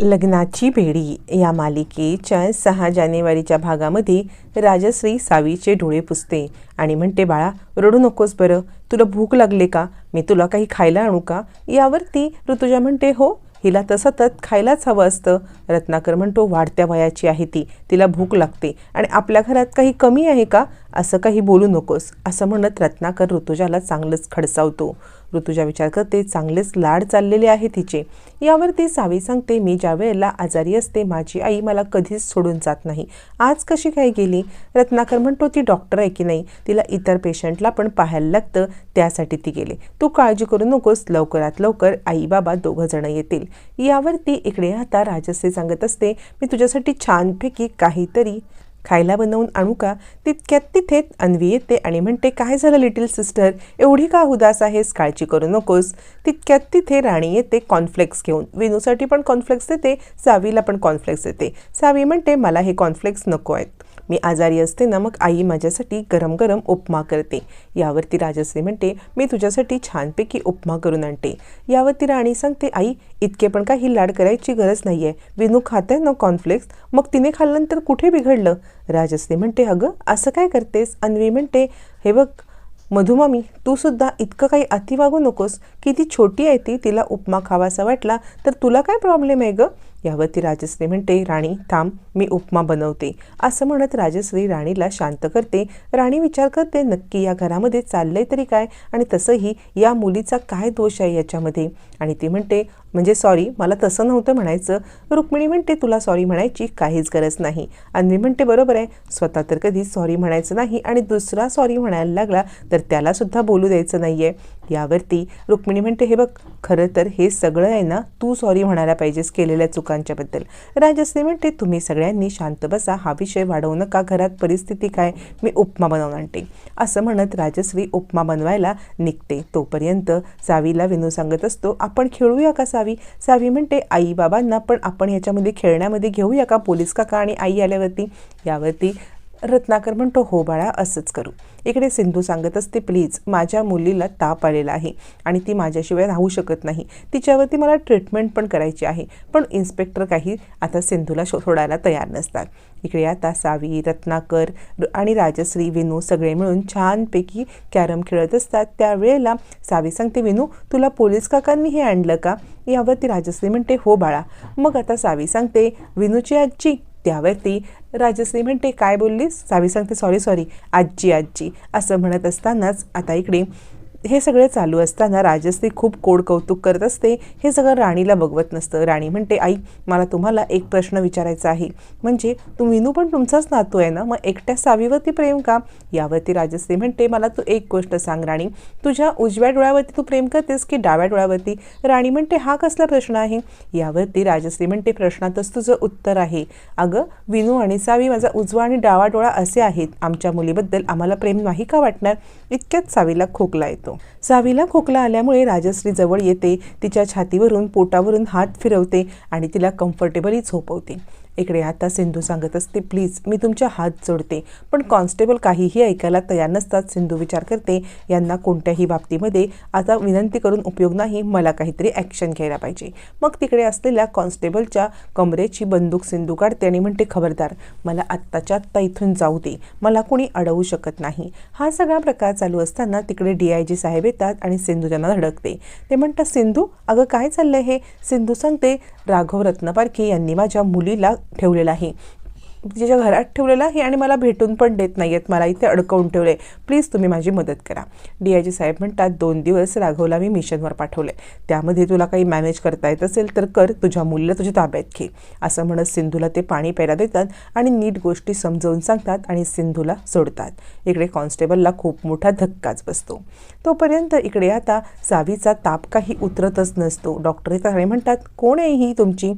लग्नाची बेडी या मालिकेच्या सहा जानेवारीच्या भागामध्ये राजश्री सावीचे डोळे पुसते आणि म्हणते बाळा रडू नकोस बरं. तुला भूक लागले का? मी तुला काही खायला आणू का? यावरती ऋतुजा म्हणते हो हिला तर सतत खायलाच हवं असतं. रत्नाकर म्हणतो वाढत्या वयाची आहे ती. तिला भूक लागते आणि आपल्या घरात काही कमी आहे का? असं काही बोलू नकोस. असं म्हणत रत्नाकर ऋतुजाला चांगलंच खडसावतो. ऋतुजा विचार करते चांगलेच लाड चाललेले आहे तिचे. यावर ती सावी सांगते मी ज्या वेळेला आजारी असते माझी आई मला कधीच सोडून जात नाही. आज कशी काय गेली? रत्नाकर म्हणतो ती डॉक्टर आहे की नाही? तिला इतर पेशंटला पण पाहायला लागतं त्यासाठी ती गेले. तू काळजी करू नकोस लवकरात लवकर आई बाबा दोघं जण येतील. यावरती इकडे आता राजश्री सांगत असते मी तुझ्यासाठी छानपैकी काहीतरी खायला बनवून आणू का? तितक्यात तिथे अन्वी येते आणि म्हणते काय झालं लिटिल सिस्टर एवढी का उदास आहेस? काळजी करू नकोस. तितक्यात तिथे राणी येते कॉन्फ्लेक्स घेऊन. विनूसाठी पण कॉन्फ्लेक्स देते सावीला पण कॉर्नफ्लेक्स देते. सावी म्हणते मला हे कॉर्नफ्लेक्स नको आहेत. मी आजारी असते ना मग आई माझ्यासाठी गरम गरम उपमा करते. यावरती राजश्री म्हणते मी तुझ्यासाठी छानपैकी उपमा करून आणते. यावरती राणी सांगते आई इतके पण काही लाड करायची गरज नाही आहे विनू खाते ना कॉर्नफ्लेक्स मग तिने खाल्ल्यानंतर कुठे बिघडलं? राजश्री म्हणते अगं असं काय करतेस? अन्वी म्हणते हे बघ मधुमामी तू सुद्धा इतकं काही अति वागू नकोस. की ती छोटी आहे ती तिला उपमा खावासा वाटला तर तुला काय प्रॉब्लेम आहे गं? यावरती राजश्री म्हणते राणी थांब मी उपमा बनवते. असं म्हणत राजश्री राणीला शांत करते. राणी विचार करते नक्की या घरामध्ये चाललंय तरी काय? आणि तसंही या मुलीचा काय दोष आहे याच्यामध्ये? आणि ती म्हणते म्हणजे सॉरी मला तसं नव्हतं म्हणायचं. रुक्मिणी म्हणते तुला सॉरी म्हणायची काहीच गरज नाही. अन्वी म्हणते बरोबर आहे स्वतः तर कधी सॉरी म्हणायचं नाही आणि दुसरा सॉरी म्हणायला लागला तर त्यालासुद्धा बोलू द्यायचं नाही आहे यावरती रुक्मिणी म्हणते हे बघ खरं तर हे सगळं आहे ना तू सॉरी म्हणायला पाहिजेस केलेल्या चुकांच्याबद्दल. राजश्री म्हणते तुम्ही सगळ्यांनी शांत बसा हा विषय वाढवू नका घरात परिस्थिती काय मी उपमा बनवून आणते. असं म्हणत राजश्री उपमा बनवायला निघते. तोपर्यंत सावीला विनू सांगत असतो आपण खेळूया का सावी? सावी म्हणते आई बाबांना पण आपण ह्याच्यामध्ये खेळण्यामध्ये घेऊया का? पोलीस काका आणि आई आल्यावरती. यावरती रत्नाकर म्हणतो हो बाळा असंच करू. इकडे सिंधू सांगत असते प्लीज माझ्या मुलीला ताप आलेला आहे आणि ती माझ्याशिवाय राहू शकत नाही. तिच्यावरती मला ट्रीटमेंट पण करायची आहे पण इन्स्पेक्टर काही आता सिंधूला शो सोडायला तयार नसतात. इकडे आता सावी रत्नाकर आणि राजश्री विनू सगळे मिळून छानपैकी कॅरम खेळत असतात. त्यावेळेला सावी सांगते विनू तुला पोलीस काकांनी हे आणलं का? यावरती राजश्री म्हणते हो बाळा. मग आता सावी सांगते विनूची आजी त्यावरती राजश्री म्हणते काय बोललीस? सावी सांगते सॉरी सॉरी आजी आजी असं म्हणत असतानाच आता इकडे हे सगळे चालू असताना राजश्री खूप कोड कौतुक करत असते. हे सगळं राणीला बघवत नसतं. राणी म्हणते आई मला तुम्हाला एक प्रश्न विचारायचा आहे. म्हणजे तू विनू पण तुमचाच नातू आहे ना? मग एकट्या सावीवरती प्रेम का? यावरती राजश्री म्हणते मला तू एक गोष्ट सांग राणी. तुझ्या उजव्या डोळ्यावरती तू प्रेम करतेस की डाव्या डोळ्यावरती? राणी म्हणते हा कसला प्रश्न आहे? यावरती राजश्री म्हणते प्रश्नातच तुझं उत्तर आहे. अगं विनू आणि सावी माझा उजवा आणि डावा डोळा असे आहेत. आमच्या मुलीबद्दल आम्हाला प्रेम नाही का वाटणार? इतक्याच सावीला खोकला येतो. सावीला खोकला आल्यामुळे राजश्री जवळ येते. तिच्या छातीवरून पोटावरून हात फिरवते आणि तिला कम्फर्टेबली झोपवते. इकडे आता सिंधू सांगत असते प्लीज मी तुमच्या हात जोडते पण कॉन्स्टेबल काहीही ऐकायला तयार नसतात. सिंधू विचार करते यांना कोणत्याही बाबतीमध्ये आता विनंती करून उपयोग नाही मला काहीतरी ॲक्शन घ्यायला पाहिजे. मग तिकडे असलेल्या कॉन्स्टेबलच्या कमरेची बंदूक सिंधू काढते आणि म्हणते खबरदार मला आत्ताच्या आत्ता इथून जाऊ दे मला कोणी अडवू शकत नाही. हा सगळा प्रकार चालू असताना तिकडे डी आय जी साहेब येतात आणि सिंधू त्यांना धडकते. ते म्हणतात सिंधू अगं काय चाललंय हे? सिंधू सांगते राघव रत्नपारखी यांनी माझ्या मुलीला ठेवलेला आहे. तिच्या घरात ठेवलेला आहे आणि मला भेटून पण देत नाही आहेत मला इथे अडकवून ठेवले. प्लीज तुम्ही माझी मदत करा. डी आय जी साहेब म्हणतात दोन दिवस राघवला मी मिशनवर पाठवले. त्यामध्ये तुला काही मॅनेज करता येत असेल तर कर. तुझ्या मुलीला तुझ्या ताब्यात घे. असं म्हणत सिंधूला ते पाणी प्यायला देतात आणि नीट गोष्टी समजावून सांगतात आणि सिंधूला सोडतात. इकडे कॉन्स्टेबलला खूप मोठा धक्काच बसतो. तोपर्यंत इकडे आता सावीचा ताप काही उतरतच नसतो. डॉक्टर येतात आणि म्हणतात कोण आहे ही तुमची?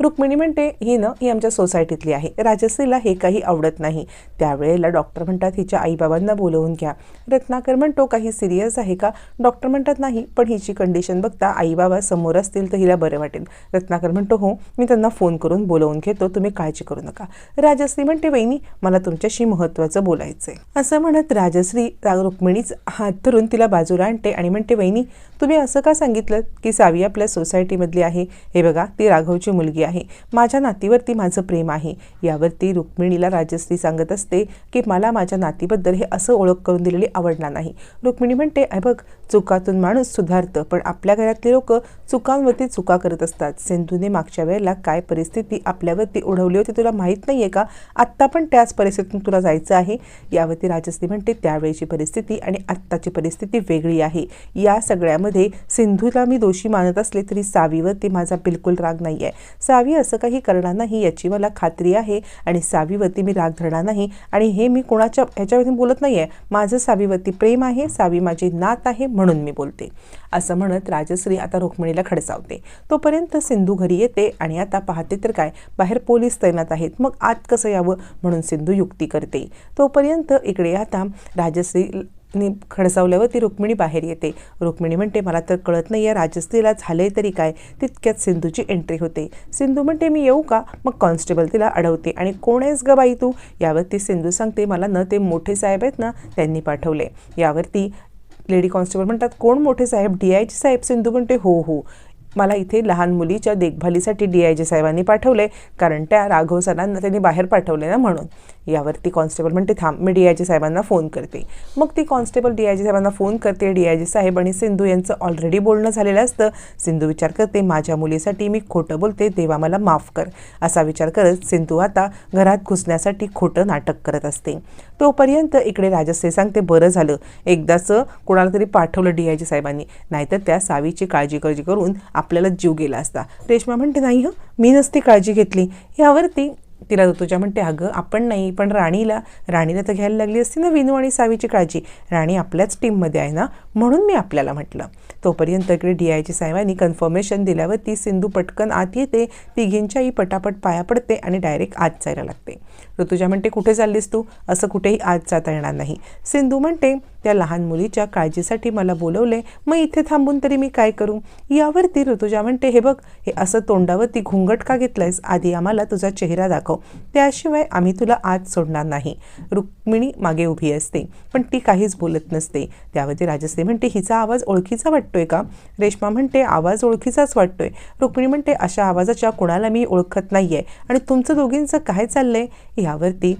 रुक्मिणी म्हणते ही ना ही आमच्या सोसायटीतली आहे. राजश्रीला हे काही आवडत नाही. त्यावेळेला डॉक्टर म्हणतात हिच्या आईबाबांना बोलवून घ्या. रत्नाकर म्हणतो काही सिरियस आहे का? डॉक्टर म्हणतात नाही पण हिची कंडिशन बघता आईबाबा समोर असतील तर हिला बरं वाटेल. रत्नाकर म्हणतो हो मी त्यांना फोन करून बोलवून घेतो तुम्ही काळजी करू नका. राजश्री म्हणते वहिनी मला तुमच्याशी महत्त्वाचं बोलायचं आहे असं म्हणत राजश्री रुक्मिणीच हात धरून तिला बाजूला आणते आणि म्हणते वहिनी तुम्ही असं का सांगितलं की सावी आपल्या सोसायटीमधली आहे? हे बघा ती राघवची मुलगी आहे. माझ्या नातीवरती माझं प्रेम आहे. यावरती रुक्मिणीला राजश्री सांगत असते की मला माझ्या नातीबद्दल हे असं ओळख करून दिलेली आवडणार नाही. रुक्मिणी म्हणते "अय बघ चुकातून माणूस सुधारतं पण आपल्या घरातले लोक चुकांवरती चुका करत असतात. सिंधूने मागच्या वेळेला काय परिस्थिती आपल्यावरती ओढवली होती तुला माहीत नाही आहे का? आत्ता पण त्याच परिस्थितीतून तुला जायचं आहे. यावरती राजश्री म्हणते त्यावेळेची परिस्थिती आणि आत्ताची परिस्थिती वेगळी आहे. या सगळ्यामध्ये सिंधूला मी दोषी मानत असले तरी सावीवरती माझा बिलकुल राग नाही आहे सावी असं काही करणार नाही याची मला खात्री आहे आणि सावीवरती मी राग धरणार नाही आणि हे मी कोणाच्या ह्याच्यावरती बोलत नाही आहे माझं सावीवरती प्रेम आहे सावी माझी नात आहे म्हणून मी बोलते. असं म्हणत राजश्री आता रुक्मिणीला खडसावते. तोपर्यंत सिंधू घरी येते आणि आता पाहते तर काय बाहेर पोलीस तैनात आहेत मग आत कसं यावं म्हणून सिंधू युक्ती करते. तोपर्यंत इकडे आता राजश्री नि खडसावल्यावर ती रुक्मिणी बाहेर येते. रुक्मिणी म्हणते मला तर कळत नाही आहे राजश्रीला झालंय तरी काय? तितक्यात सिंधूची एंट्री होते. सिंधू म्हणते मी येऊ का? मग कॉन्स्टेबल तिला अडवते. आणि कोण आहेस ग बाई तू? यावरती सिंधू सांगते मला न ते मोठे साहेब आहेत ना त्यांनी पाठवले. यावरती लेडी कॉन्स्टेबल म्हणतात कोण मोठे साहेब? डी आय जी साहेब सिंधू म्हणते हो हो. मला इथे लहान मुलीच्या देखभालीसाठी डी आय जी साहेबांनी पाठवले कारण त्या राघव सरांना त्यांनी बाहेर पाठवले ना म्हणून. यावरती कॉन्स्टेबल म्हणते थांब मी डी आय जी साहेबांना फोन करते. मग ती कॉन्स्टेबल डी आय जी साहेबांना फोन करते. डी आय जी साहेब आणि सिंधू यांचं ऑलरेडी बोलणं झालेलं असतं. सिंधू विचार करते माझ्या मुलीसाठी मी खोटं बोलते देवा मला माफ कर. असा विचार करत सिंधू आता घरात घुसण्यासाठी खोटं नाटक करत असते. तोपर्यंत इकडे राजश्री सांगते बरं झालं एकदाचं कोणाला तरी पाठवलं डी आय जी साहेबांनी. नाहीतर त्या सावीची काळजी काळजी करून आपल्याला जीव गेला असता. रेश्मा म्हणते नाही हं मी नसती काळजी घेतली. यावरती तिला ऋतुजा म्हणते अगं आपण नाही पण राणीला राणीला तर घ्यायला लागली असती ना विनू आणि सावीची काळजी. राणी आपल्याच टीममध्ये आहे ना म्हणून मी आपल्याला म्हटलं. तोपर्यंत इकडे डी आयची साहेबांनी कन्फर्मेशन दिल्यावर ती सिंधू पटकन आत येते तिघींच्याही पटापट पाया पडते आणि डायरेक्ट आत जायला लागते. ऋतुजा म्हणते कुठे चाललीस तू? असं कुठेही आत जाता येणार नाही. सिंधू म्हणते त्या लहान मुलीच्या काळजीसाठी मला बोलवले मग इथे थांबून तरी मी काय करू? यावरती ऋतुजा म्हणते हे बघ हे असं तोंडावरती घुंगट का घेतलंयस? आधी आम्हाला तुझा चेहरा दाखव. त्याशिवाय आम्ही तुला आत सोडणार नाही. रुक्मिणी मागे उभी असते पण ती काहीच बोलत नसते. त्यावरती राजश्री म्हणते हिचा आवाज ओळखीचा वाटतोय का? रेश्मा म्हणते आवाज ओळखीचाच वाटतोय. रुक्मिणी म्हणते अशा आवाजाच्या कुणाला मी ओळखत नाही आहे आणि तुमचं दोघींचं काय चाललंय? यावरती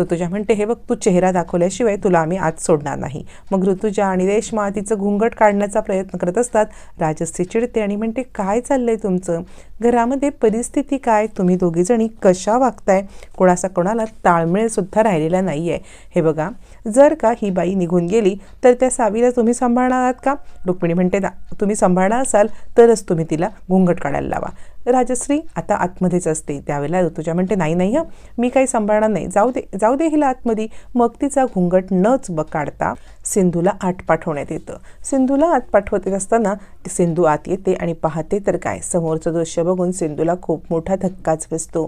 ऋतुजा म्हणते हे बघ तू चेहरा दाखवल्याशिवाय तुला आम्ही आत सोडणार नाही. मग ऋतुजा आणि रेश्मा तिचं घुंगट काढण्याचा प्रयत्न करत असतात. राजश्री चिडते आणि म्हणते काय चाललंय तुमचं? घरामध्ये परिस्थिती काय? तुम्ही दोघीजणी कशा वागताय? कोणाचा कोणाला ताळमेळसुद्धा राहिलेला नाही आहे हे बघा जर का ही बाई निघून गेली तर त्या सावीला तुम्ही सांभाळणार आहात का? रुक्मिणी म्हणते ना तुम्ही सांभाळणार असाल तरच तुम्ही तिला घुंगट काढायला लावा. राजश्री आता आतमध्येच असते. त्यावेळेला ऋतुजा म्हणते नाही नाही हं मी काही सांभाळणार नाही. जाऊ दे जाऊ दे हिला आतमध्ये. मग तिचा घुंगट नच ब काढता सिंधूला आत पाठवण्यात येतं. सिंधूला आत पाठवत असताना सिंधू आत येते आणि पाहते तर काय? समोरचं दृश्य बघून सिंधूला खूप मोठा धक्काच बसतो.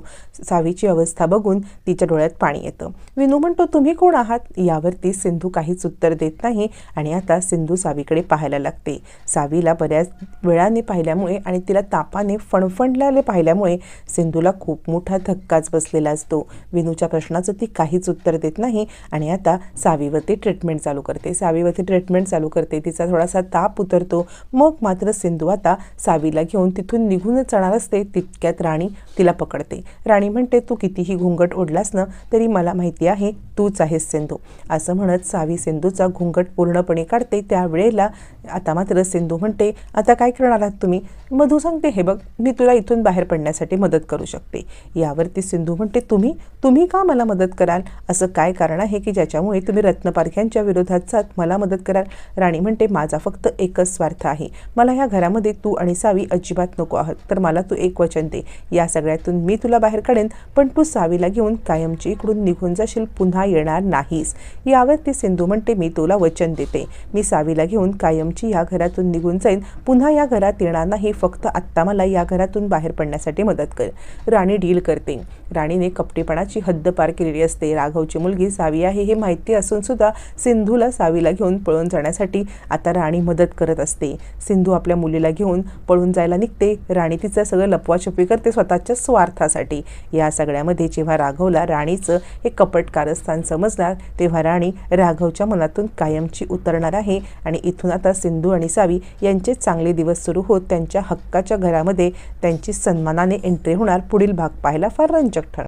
सावीची अवस्था बघून तिच्या डोळ्यात पाणी येतं. विनू म्हणतो तुम्ही कोण आहात? यावरती सिंधू काहीच उत्तर देत नाही आणि आता सिंधू सावीकडे पाहायला लागते. सावीला बऱ्याच वेळाने पाहिल्यामुळे आणि तिला तापाने फणफण फणफणल्याले पाहिल्यामुळे सिंधूला खूप मोठा धक्काच बसलेला असतो. विनूच्या प्रश्नाचं ती काहीच उत्तर देत नाही आणि आता सावीवरती ट्रीटमेंट चालू करते. सावीवरती ट्रीटमेंट चालू करते. तिचा थोडासा ताप उतरतो. मग मात्र सिंधू आता सावीला घेऊन तिथून निघूनच जाणार असते. तितक्यात राणी तिला पकडते. राणी म्हणते तू कितीही घुंगट ओढलास ना तरी मला माहिती आहे तूच आहेस सिंधू. असं म्हणत सावी सिंधूचा घुंगट पूर्णपणे काढते. त्यावेळेला आता मात्र सिंधू म्हणते आता काय करणार आहात तुम्ही? मधू सांगते हे बघ मी तुला इथून बाहेर पडण्यासाठी मदत करू शकते. यावरती सिंधू म्हणते तुम्ही तुम्ही का मला मदत कराल? असं काय कारण आहे की ज्याच्यामुळे तुम्ही रत्नपारख्यांच्या विरोधात जात मला मदत कराल? राणी म्हणते माझा फक्त एकच स्वार्थ आहे. मला ह्या घरामध्ये तू आणि सावी अजिबात नको आहात तर मला तू एक वचन दे. या सगळ्यातून मी तुला बाहेर काढेन पण तू सावीला घेऊन कायमची इकडून निघून जाशील पुन्हा येणार नाहीस. यावरती सिंधू म्हणते मी तुला वचन देते. मी सावीला घेऊन कायमची या घरातून निघून जाईन पुन्हा या घरात येणार नाही. फक्त आत्ता मला या घरातून घरातून बाहेर पडण्यासाठी मदत करेल. राणी डील करते. राणीने कपटेपणाची हद्द पार केलेली असते. राघवची मुलगी सावी आहे हे माहिती असून सुद्धा सिंधूला सावीला घेऊन पळून जाण्यासाठी आता राणी मदत करत असते. सिंधू आपल्या मुलीला घेऊन पळून जायला निघते. राणी तिचं सगळं लपवाछपी करते स्वतःच्या स्वार्थासाठी. या सगळ्यामध्ये जेव्हा राघवला राणीचं हे कपट कारस्थान समजणार तेव्हा राणी राघवच्या मनातून कायमची उतरणार आहे आणि इथून आता सिंधू आणि सावी यांचे चांगले दिवस सुरू होत त्यांच्या हक्काच्या घरामध्ये यांची सन्मानाने एंट्री होणार. पुढील भाग पाहायला फार रंजक ठरणार.